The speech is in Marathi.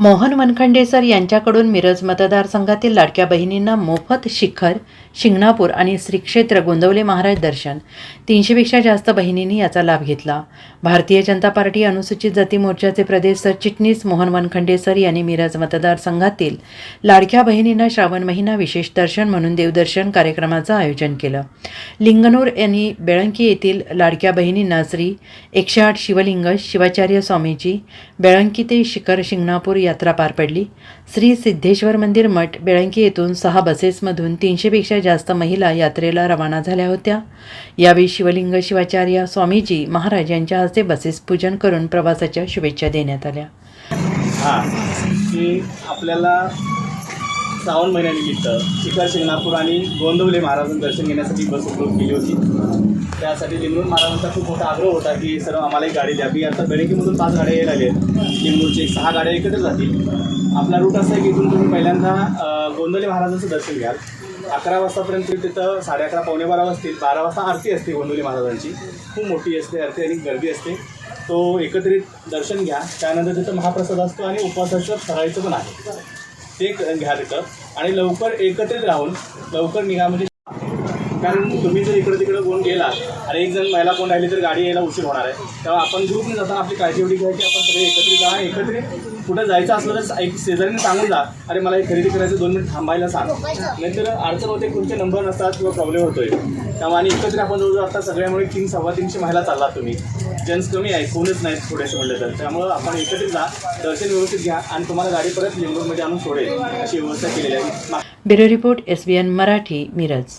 मोहन वनखंडेसर यांच्याकडून मिरज मतदारसंघातील लाडक्या बहिणींना मोफत शिखर शिंगणापूर आणि श्रीक्षेत्र गोंदवले महाराज दर्शन. तीनशेपेक्षा जास्त बहिणींनी याचा लाभ घेतला. भारतीय जनता पार्टी अनुसूचित जाती मोर्चाचे प्रदेश सरचिटणीस मोहन वनखंडेसर यांनी मिरज मतदारसंघातील लाडक्या बहिणींना श्रावण महिना विशेष दर्शन म्हणून देवदर्शन कार्यक्रमाचं आयोजन केलं. लिंगनूर यांनी बेळंकी येथील लाडक्या बहिणींना श्री एकशे आठ शिवलिंग शिवाचार्य स्वामीजी बेळंकी ते शिखर शिंगणापूर यात्रा पार पडली. श्री सिद्धेश्वर मंदिर मठ बेळंकी येथून सहा बसेसमधून तीनशेपेक्षा जास्त महिला यात्रेला रवाना झाल्या होत्या. यावेळी शिवलिंग शिवाचार्य स्वामीजी महाराज यांच्या हस्ते बसेस पूजन करून प्रवासाच्या शुभेच्छा देण्यात आल्या. आपल्याला श्रावण महिन्यानिमित्त शिखर शिंगणापूर आणि गोंदवले महाराजांचं दर्शन घेण्यासाठी बस उपलब्ध केली होती. त्यासाठी लिंबूर महाराजांचा खूप मोठा आग्रह होता की सर आम्हाला एक गाडी द्यावी आता बेळंकीमधून पाच गाड्या यायला आहेत लिंगरूरचे एक सहा गाड्या एकत्र जातील. आपला रूट असा आहे की इथून तुम्ही पहिल्यांदा गोंदवले महाराजांचं दर्शन घ्याल. अकरा वाजतापर्यंत तिथं साडे अकरा पावणे बारा वाजतील. बारा वाजता आरती असते गोंदवली महाराजांची. खूप मोठी असते आरती आणि गर्दी असते. तो एकत्रित दर्शन घ्या. त्यानंतर तिथं महाप्रसाद असतो आणि उपवासाचं फराळीचं पण आहे. ते घ्या तिथं. आणि लवकर एकत्रित राहून लवकर निघा म्हणजे कारण तुम्ही जर इकडं तिकडं कोण गेला आणि एक जण महिला कोण राहिली तर गाडी यायला उशीर होणार आहे. तेव्हा आपण ग्रुपने जाताना आपली काळजी एवढी घ्यायची आपण सगळे एकत्रित जा एकत्रित कुठं जायचं असलं तर एक शेजारीने सांगून जा. अरे मला हे खरेदी करायचं दोन मिनिट थांबायला सांग. नाहीतर अडचण होते तुमचे नंबर नसतात किंवा प्रॉब्लेम होतोय. त्यामुळे आणि एकत्रित आपण जवळजवळ आता सगळ्यामुळे तीन सव्वा तीनशे महिला चालला तुम्ही. जेंट्स कमी आहे कोणच नाहीत थोडेसे म्हणलं तर. त्यामुळं आपण एकत्रित जा दर्शन व्यवस्थित घ्या आणि तुम्हाला गाडी परत लिंगूरमध्ये आणून सोडेल अशी व्यवस्था केलेली आहे. Bureau report S B N Marathi Miraj.